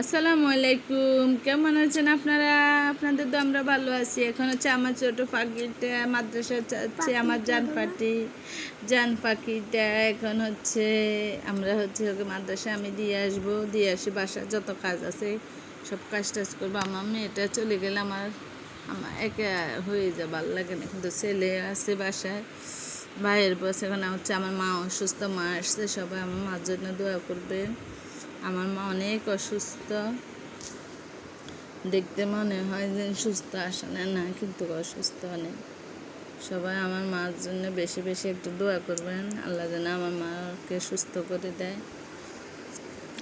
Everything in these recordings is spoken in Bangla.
আসসালামু আলাইকুম। কেমন আছেন আপনারা? আপনাদের তো আমরা ভালো আছি। এখন হচ্ছে আমার ছোট পাখিটা মাদ্রাসা যাচ্ছে আমার জান পাখি জান পাখিটা এখন হচ্ছে আমরা হচ্ছে ওকে মাদ্রাসা আমি দিয়ে আসব। দিয়ে আসি বাসার যত কাজ আছে সব কাজ টাজ করব। আমার মেয়েটা চলে গেলে আমার আমার একা হয়ে যায় ভালো লাগে না। কিন্তু ছেলে আছে বাসায় ভাইয়ের বসে এখন হচ্ছে আমার মা অসুস্থ মা আসছে সবাই আমার মার জন্য দোয়া করবেন আমার মা অনেক অসুস্থ। দেখতে মনে হয় যে সুস্থ আসলে না না কিন্তু অসুস্থ অনেক। সবাই আমার মার জন্য বেশি বেশি একটু দোয়া করবেন। আল্লাহ যেন আমার মাকে সুস্থ করে দেয়।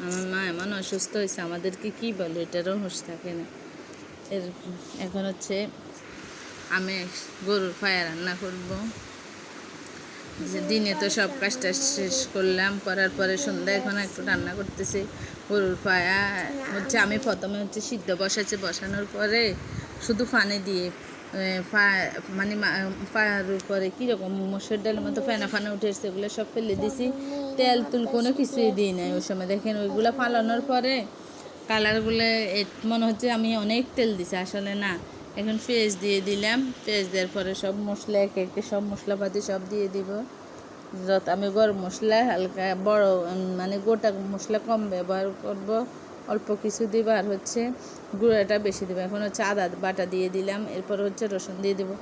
আমার মা এমন অসুস্থ হয়েছে, আমাদেরকে কি বলে? এটারও হুঁশ থাকে না। এর, এখন হচ্ছে আমি গরুর ফায়া রান্না করব। যে দিনে তো সব কাজটা শেষ করলাম, করার পরে সন্ধ্যা এখন একটু রান্না করতেছি, গরুর পায়া, হচ্ছে আমি প্রথমে হচ্ছে সিদ্ধ বসাচ্ছি বসানোর পরে শুধু ফানে দিয়ে মানে পায়ের উপরে কীরকম মসুর ডালের মতো ফেনা ফানা উঠে এসছে ওগুলো সব ফেলে দিছি। তেল তুল কোনো কিছুই দিই নাই ওই সময়। দেখেন ওইগুলো ফালানোর পরে কালারগুলো মনে হচ্ছে আমি অনেক তেল দিছি, আসলে না। এখন পেঁয়াজ দিয়ে দিলাম। পেঁয়াজ দেওয়ার পরে সব মশলা, একে একে সব মশলাপাতি সব দিয়ে দিব। যত আমি গরম মশলা, হালকা বড় মানে গোটা মশলা কম ব্যবহার করব। অল্প কিছু দিব আর হচ্ছে গুঁড়াটা বেশি দেবো। এখন হচ্ছে আদা বাটা দিয়ে দিলাম। এরপর হচ্ছে রসুন দিয়ে দেবো।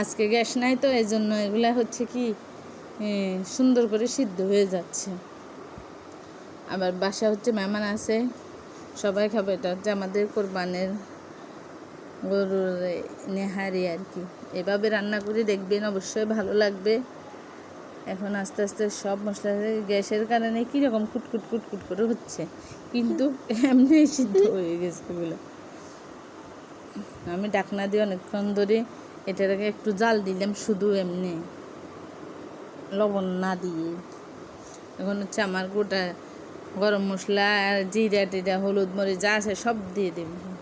আজকে গ্যাস নাই তো এই জন্য এগুলা হচ্ছে কি সুন্দর করে সিদ্ধ হয়ে যাচ্ছে। আবার বাসা হচ্ছে মেহমান আছে। সবাই খাবে, এটা হচ্ছে আমাদের কোরবানের গরুর নেহারি আর কি। এভাবে রান্না করে দেখবেন, অবশ্যই ভালো লাগবে। এখন আস্তে আস্তে সব মশলা গ্যাসের কারণে কীরকম কুটকুট কুটকুট করে হচ্ছে। কিন্তু এমনি সিদ্ধ হয়ে গেছে এগুলো। আমি ডাকনা দিয়ে অনেকক্ষণ ধরে এটাকে একটু জাল দিলাম, শুধু এমনি লবণ না দিয়ে। এখন হচ্ছে আমার গোটা গরম মশলা আর জিরা টিরা, হলুদ মরিচ যা আছে সব দিয়ে দেব।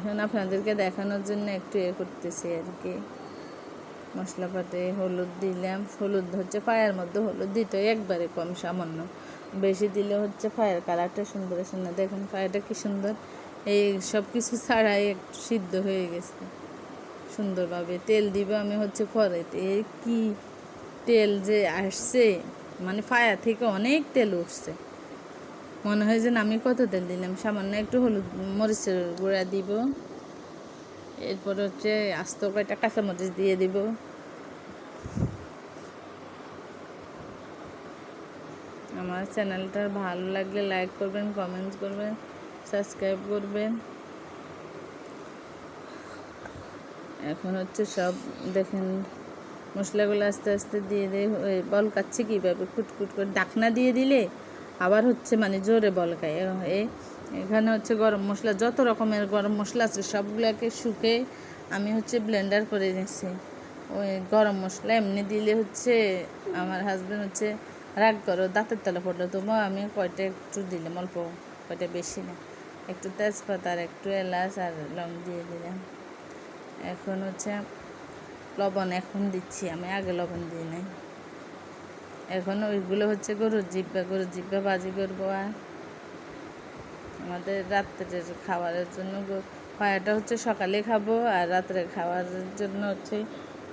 এখন আপনাদেরকে দেখানোর জন্য একটু এ করতেছি আর কি। মশলাপাতি হলুদ দিলাম। হলুদ হচ্ছে পায়ের মধ্যে হলুদ দিতে একবারে কম সামান্য। বেশি দিলে হচ্ছে পায়ের কালারটা সুন্দর সুন্দর দেখুন পায়েটা কি সুন্দর। এই সব কিছু ছাড়াই একটু সিদ্ধ হয়ে গেছে। সুন্দরভাবে তেল দিবে আমি হচ্ছে পরে। এই কি তেল যে আসছে মানে ফায়া থেকে অনেক তেল উঠছে। মনে হয় যে আমি কত তেল দিলাম? সামান্য একটু হলুদ মরিচের গুঁড়া দিব। এরপর হচ্ছে আস্ত কয়টা কাঁচামরিচ দিয়ে দিব। আমার চ্যানেলটা ভালো লাগলে লাইক করবেন, কমেন্টস করবেন, সাবস্ক্রাইব করবেন। এখন হচ্ছে সব দেখেন, মশলাগুলো আস্তে আস্তে দিয়ে দিয়ে বল কাচ্ছে কীভাবে কুটকুট করে। ডাকনা দিয়ে দিলে আবার হচ্ছে মানে জোরে বল খায় এ এখানে হচ্ছে গরম মশলা, যত রকমের গরম মশলা আছে সবগুলোকে শুকে আমি হচ্ছে ব্লেন্ডার করে নিয়েছি ওই গরম মশলা এমনি দিলে হচ্ছে আমার হাজব্যান্ড হচ্ছে, রাগ করো, দাঁতের তলা পড়ল তবুও আমি কয়টা একটু দিলাম, অল্প, কয়টা বেশি না। একটু তেজপাতা আর একটু এলাচ আর লং দিয়ে দিলাম। এখন হচ্ছে লবণ এখন দিচ্ছি, আমি আগে লবণ দিই নাই। এখন ওইগুলো হচ্ছে গরুর জিব্বা গরুর জিব্বা বাজি করব আর। আমাদের রাত্রের খাবারের জন্য পায়াটা হচ্ছে সকালে খাব আর রাত্রে খাওয়ার জন্য হচ্ছে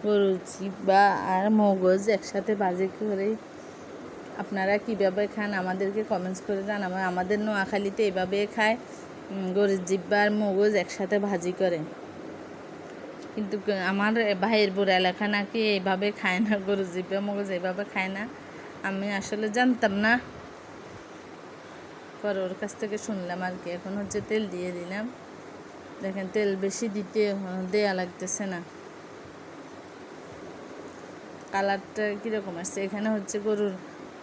গরুর জিব্বা আর মগজ একসাথে বাজি করে আপনারা কীভাবে খান আমাদেরকে কমেন্টস করে জানাবেন আমাদের নোয়াখালীতে এভাবে খায় গরুর জিব্বা আর মগজ একসাথে ভাজি করে। কিন্তু আমার ভাইয়ের বুড়া এলাকা নাকি এইভাবে খায় না গরু জিব্বা, মগজ এইভাবে খায় না। আমি আসলে জানতাম না। পরে ওর কাছ থেকে শুনলাম আর কি। এখন হচ্ছে তেল দিয়ে দিলাম। দেখেন তেল বেশি দিতে দেয়া লাগতেছে না। কালারটা কীরকম আসছে? এখানে হচ্ছে গরুর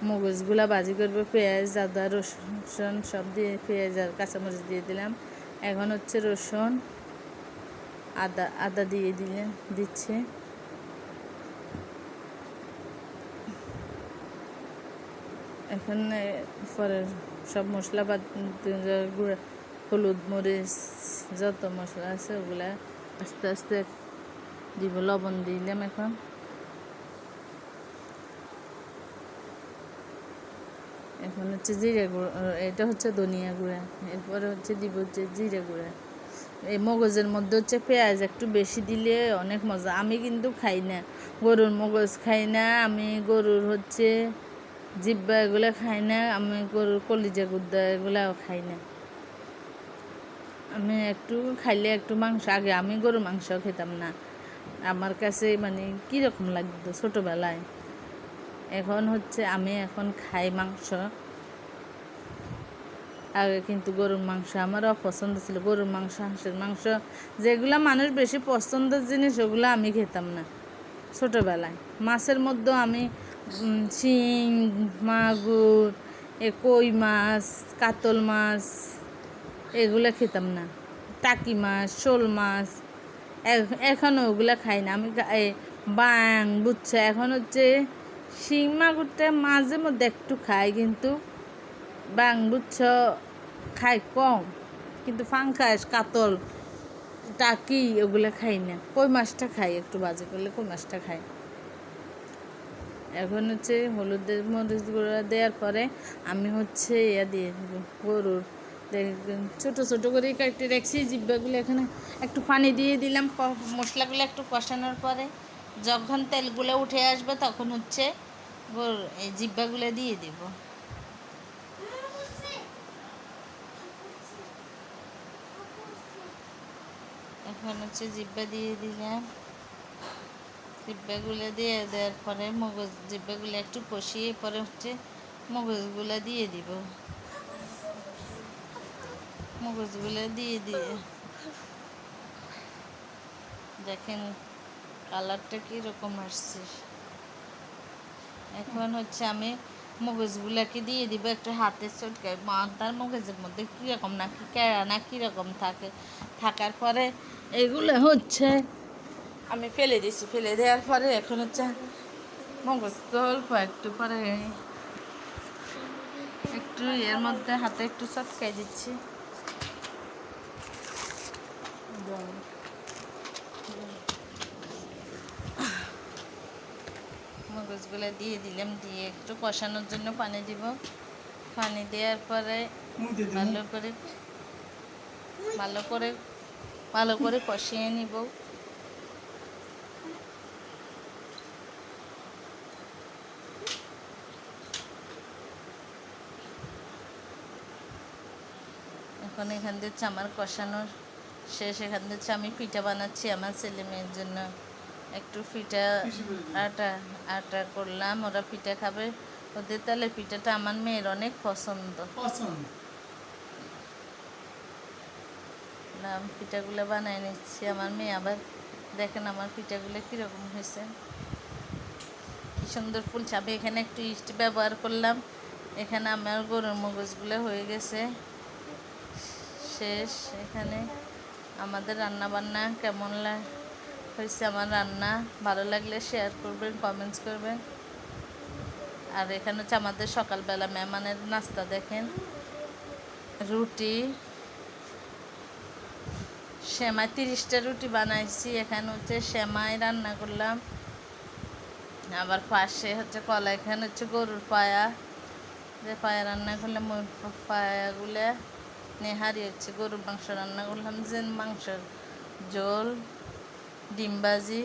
মগজগুলা বাজি করবে, পেঁয়াজ, আদা, রসুন সব দিয়ে পেঁয়াজ আর কাঁচামরিচ দিয়ে দিলাম। এখন হচ্ছে রসুন, আদা আদা দিয়ে দিলে, দিচ্ছে। এখন পরে সব মশলা গুঁড়া, হলুদ, মরিচ, যত মশলা আছে ওগুলা আস্তে আস্তে দিব, লবণ দিলাম এখন। এখন হচ্ছে জিরে গুঁড়ো এটা হচ্ছে ধনিয়া গুঁড়া, এরপরে হচ্ছে দিব হচ্ছে জিরে গুঁড়া। এই মগজের মধ্যে হচ্ছে পেঁয়াজ একটু বেশি দিলে অনেক মজা, আমি কিন্তু খাই না, গরুর মগজ খাই না, আমি গরুর হচ্ছে জিব্বা এগুলো খাই না, আমি গরুর কলিজা গুদ্দা এগুলাও খাই না। আমি একটু খাইলে একটু মাংস, আগে আমি গরুর মাংস খেতাম না। আমার কাছে মানে কীরকম লাগতো ছোটোবেলায়। এখন হচ্ছে আমি এখন খাই মাংস। আগে কিন্তু গরুর মাংস আমার অপছন্দ ছিল। গরুর মাংস, হাঁসের মাংস, যেগুলো মানুষ বেশি পছন্দের জিনিস ওগুলো আমি খেতাম না ছোটোবেলায়। মাছের মধ্যেও আমি শিং, মাগুর এ কই মাছ, কাতল মাছ, এগুলো খেতাম না। টাকি মাছ, শোল মাছ এখনও ওগুলো খাই না। আমি বাং বুচ্ছা, এখন হচ্ছে শিং, মাগুরটা মাঝে মধ্যে একটু খাই, কিন্তু বাং বুচ্ছ খাই কম। কিন্তু ফাঙ্কাস কাতল, টাকি, ওগুলো খাই না। কই মাছটা খাই? একটু বাজে করলে কই মাছটা খাই এখন হচ্ছে হলুদের মরিচ গুঁড়া দেওয়ার পরে আমি হচ্ছে ইয়া দিয়ে দেবো, গরুর। ছোটো ছোটো করে কেটে রাখছি জিব্বাগুলো এখানে একটু পানি দিয়ে দিলাম মশলাগুলো একটু কষানোর পরে যখন তেলগুলো উঠে আসবে তখন হচ্ছে এই জিব্বাগুলো দিয়ে দিব। এখন হচ্ছে জিব্বা দিয়ে দিলাম। জিব্বাগুলো দিয়ে দেওয়ার পরে মগজ জিব্বাগুলো একটু কষিয়ে পরে হচ্ছে মগজগুলো দিয়ে দিব। মগজগুলো দিয়ে দিয়ে। দেখেন কালারটা কীরকম আসছে। এখন হচ্ছে আমি মগজগুলাকে দিয়ে দিব একটা হাতে চটকায়। তার মগজের মধ্যে কীরকম না কি কেড়া না কীরকম থাকে। থাকার পরে এগুলো হচ্ছে আমি ফেলে দিছি ফেলে দেওয়ার পরে এখন হচ্ছে মগজ তো অল্প একটু পরে একটু এর মধ্যে হাতে একটু চটকাই দিচ্ছি। মগজগুলো দিয়ে দিলাম দিয়ে একটু কষানোর জন্য পানি দিব। পানি দেওয়ার পরে ভালো করে ভালো করে ভালো করে কষিয়ে নিব। এখন এখান হচ্ছে আমার কষানোর শেষ। এখান হচ্ছে আমি পিঠা বানাচ্ছি আমার ছেলে মেয়ের জন্য। একটু পিঠা আটা আটা করলাম ওরা পিঠা খাবে। ওদের তাহলে পিঠাটা আমার মেয়ের অনেক পছন্দ। পছন্দ। নাম পিঠাগুলো বানাই নিচ্ছি। আমার মেয়ে আবার দেখেন আমার পিঠাগুলো কীরকম হয়েছে। কি সুন্দর ফুল। চাপে এখানে একটু ইস্ট ব্যবহার করলাম। এখানে আমার গরুর মগজগুলো হয়ে গেছে। শেষ। এখানে আমাদের রান্না বান্না কেমন হয়েছে আমার রান্না? ভালো লাগলে শেয়ার করবেন কমেন্টস করবেন। আর এখানে হচ্ছে আমাদের সকালবেলা মেহমানের নাস্তা দেখেন। রুটি, সেমাই, তিরিশটা রুটি বানাইছি। এখানে হচ্ছে সেমাই রান্না করলাম। আবার পাশে হচ্ছে কলা, এখানে হচ্ছে গরুর পায়া। যে পায়া রান্না করলে পায়াগুলো নেহারি হচ্ছে গরুর মাংস রান্না করলাম যে মাংসের ঝোল ডিম ভাজি